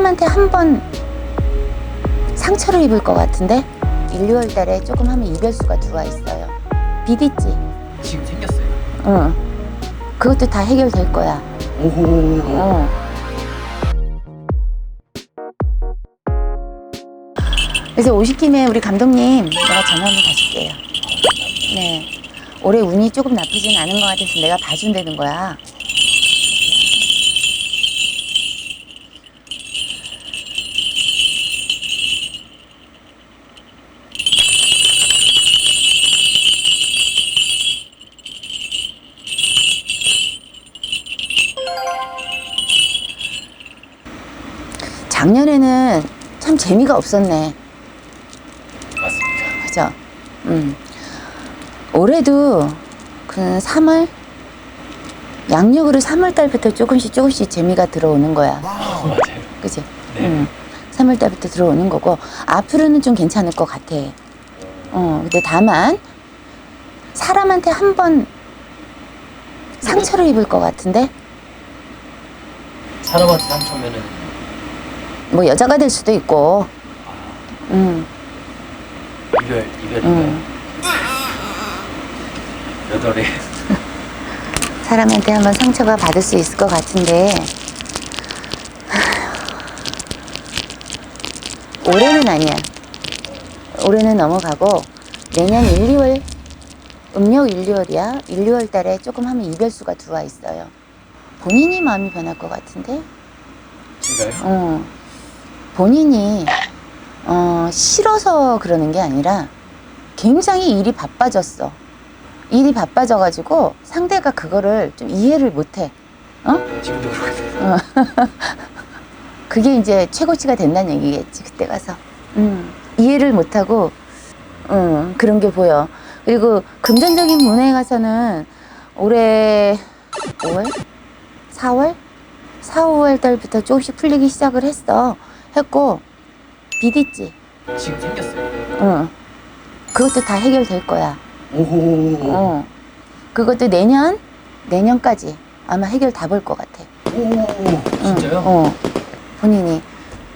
사람한테 한 번 상처를 입을 것 같은데 1, 2월 달에 조금 하면 이별수가 들어와 있어요. 빚 있지? 지금 생겼어요. 응. 그것도 다 해결될 거야. 오호. 어. 그래서 오실 김에 우리 감독님 내가 전화 한번 가실게요. 네. 올해 운이 조금 나쁘진 않은 것 같아서 내가 봐준다는 거야. 작년에는 참 재미가 없었네. 맞습니다. 그죠? 음. 올해도 그 3월 양력으로 3월 달부터 조금씩 조금씩 재미가 들어오는 거야. 맞아요. 그지? 네. 음. 3월 달부터 들어오는 거고 앞으로는 좀 괜찮을 것 같아. 어, 근데 다만 사람한테 한 번 상처를 입을 것 같은데 사람한테 상처면은 뭐 여자가 될 수도 있고, 아, 음, 이별 이별 음. 몇 월에 사람한테 한번 상처가 받을 수 있을 것 같은데 올해는 아니야. 올해는 넘어가고 내년 1, 2월 음력 1, 2월이야. 1, 2월 달에 조금 하면 이별수가 들어와 있어요. 본인이 마음이 변할 것 같은데 제가요? 어, 본인이 어, 싫어서 그러는 게 아니라 굉장히 일이 바빠졌어. 일이 바빠져가지고 상대가 그거를 좀 이해를 못해. 어? 지금도 그렇거든요. 그게 이제 최고치가 된다는 얘기겠지 그때 가서. 음, 이해를 못하고 음, 그런 게 보여. 그리고 금전적인 문에 가서는 올해 5월, 4월, 4, 5월 달부터 조금씩 풀리기 시작을 했어. 했고 빚 있지. 지금 생겼어요. 응. 그것도 다 해결될 거야. 오호. 어. 그것도 내년 내년까지 아마 해결 다 볼 것 같아. 오. 응. 진짜요? 어. 본인이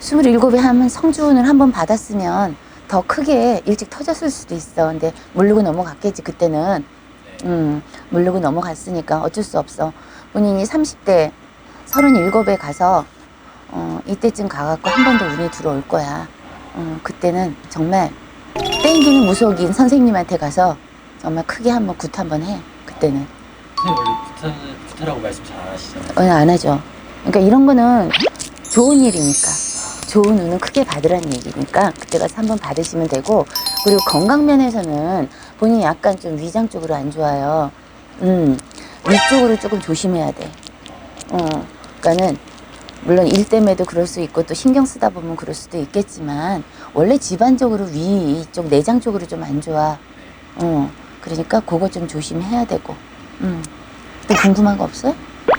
27에 하면 성주운을 한 번 받았으면 더 크게 일찍 터졌을 수도 있어. 근데 모르고 넘어갔겠지, 그때는. 네. 음, 모르고 넘어갔으니까 어쩔 수 없어. 본인이 30대 37에 가서 어, 이때쯤 가갖고 한 번 더 운이 들어올 거야. 어, 그때는 정말 땡기는 무속인 선생님한테 가서 정말 크게 한번 굿 한번 해. 그때는. 선생님 원래 구타는 구타라고 말씀 잘 안 하시잖아요. 어, 안 하죠. 그러니까 이런 거는 좋은 일이니까. 좋은 운은 크게 받으라는 얘기니까 그때 가서 한번 받으시면 되고 그리고 건강 면에서는 본인이 약간 좀 위장 쪽으로 안 좋아요. 음, 위쪽으로 조금 조심해야 돼. 어, 그러니까는 물론 일 때문에도 그럴 수 있고 또 신경 쓰다 보면 그럴 수도 있겠지만 원래 집안적으로 위 이쪽 내장 쪽으로 좀 안 좋아. 어, 그러니까 그거 좀 조심해야 되고. 음. 또 궁금한 거 없어요?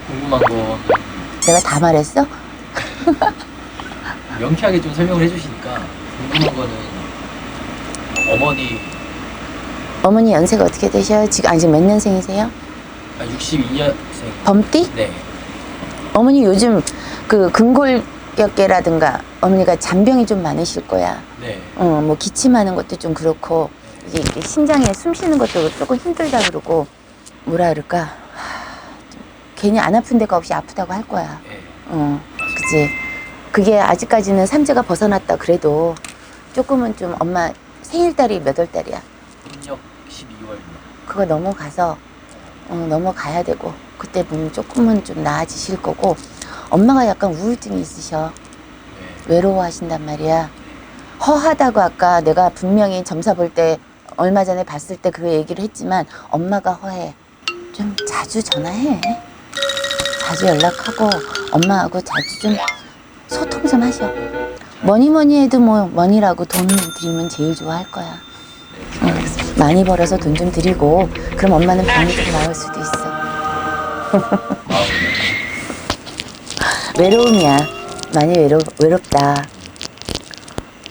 궁금한 거는 내가 다 말했어? 명쾌하게 좀 설명을 해주시니까 궁금한 거는 어머니 어머니 연세가 어떻게 되셔요? 지금 아직 몇 년생이세요? 62년생. 범띠? 네. 어머니 요즘 그 근골격계라든가 어머니가 잔병이 좀 많으실 거야. 네. 어, 뭐 기침하는 것도 좀 그렇고 이게 이게 신장에 숨 쉬는 것도 조금 힘들다 그러고 뭐라 그럴까? 하, 좀 괜히 안 아픈 데가 없이 아프다고 할 거야. 네. 어, 그치. 그게 아직까지는 삼재가 벗어났다 그래도 조금은 좀 엄마 생일달이 몇 월 달이야? 음력 12월입니다. 그거 넘어가서 어, 넘어가야 되고 그때 보면 조금은 좀 나아지실 거고 엄마가 약간 우울증이 있으셔 네. 외로워하신단 말이야 허하다고 아까 내가 분명히 점사 볼 때 얼마 전에 봤을 때 그 얘기를 했지만 엄마가 허해 좀 자주 전화해 자주 연락하고 엄마하고 자주 좀 소통 좀 하셔 뭐니 뭐니 해도 뭐 뭐니라고 돈 드리면 제일 좋아할 거야 네. 알겠습니다. 많이 벌어서 돈 좀 드리고 그럼 엄마는 병이 좀 나을 수도 있어 아, 외로움이야 많이 외로, 외롭다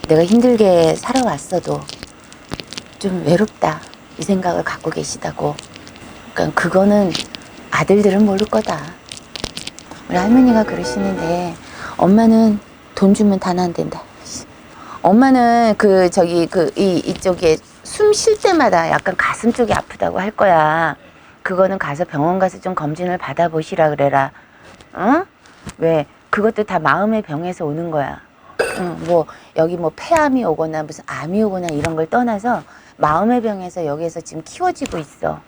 내가 힘들게 살아왔어도 좀 외롭다 이 생각을 갖고 계시다고 그러니까 그거는 아들들은 모를 거다 우리 할머니가 그러시는데 엄마는 돈 주면 단 안 된다. 씨. 엄마는 그 저기 그 이 이쪽에 숨 쉴 때마다 약간 가슴 쪽이 아프다고 할 거야. 그거는 가서 병원 가서 좀 검진을 받아보시라 그래라. 어? 왜? 그것도 다 마음의 병에서 오는 거야. 응, 뭐 여기 뭐 폐암이 오거나 무슨 암이 오거나 이런 걸 떠나서 마음의 병에서 여기에서 지금 키워지고 있어.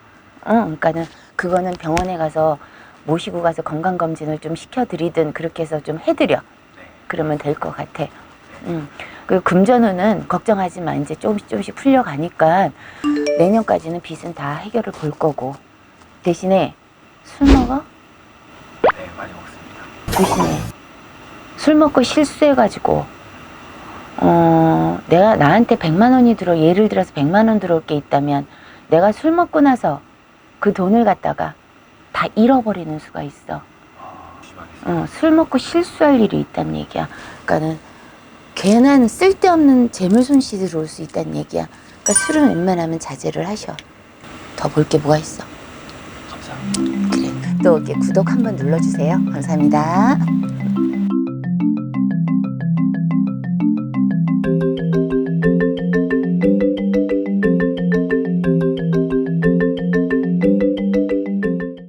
응, 그러니까는 그거는 병원에 가서 모시고 가서 건강 검진을 좀 시켜드리든 그렇게 해서 좀 해드려. 그러면 될 것 같아. 응. 그리고 금전운은 걱정하지 마. 이제 조금씩 조금씩 풀려가니까 내년까지는 빚은 다 해결을 볼 거고 대신에 술 먹어? 네, 많이 먹습니다. 조심해. 술 먹고 실수해가지고, 어, 내가 나한테 100만 원이 들어, 예를 들어서 100만 원 들어올 게 있다면, 내가 술 먹고 나서 그 돈을 갖다가 다 잃어버리는 수가 있어. 어, 술 먹고 실수할 일이 있다는 얘기야. 그러니까는, 괜한 쓸데없는 재물 손실이 들어올 수 있다는 얘기야. 그러니까 술은 웬만하면 자제를 하셔. 더 볼 게 뭐가 있어. 감사합니다. 또 이렇게 구독 한번 눌러주세요. 감사합니다.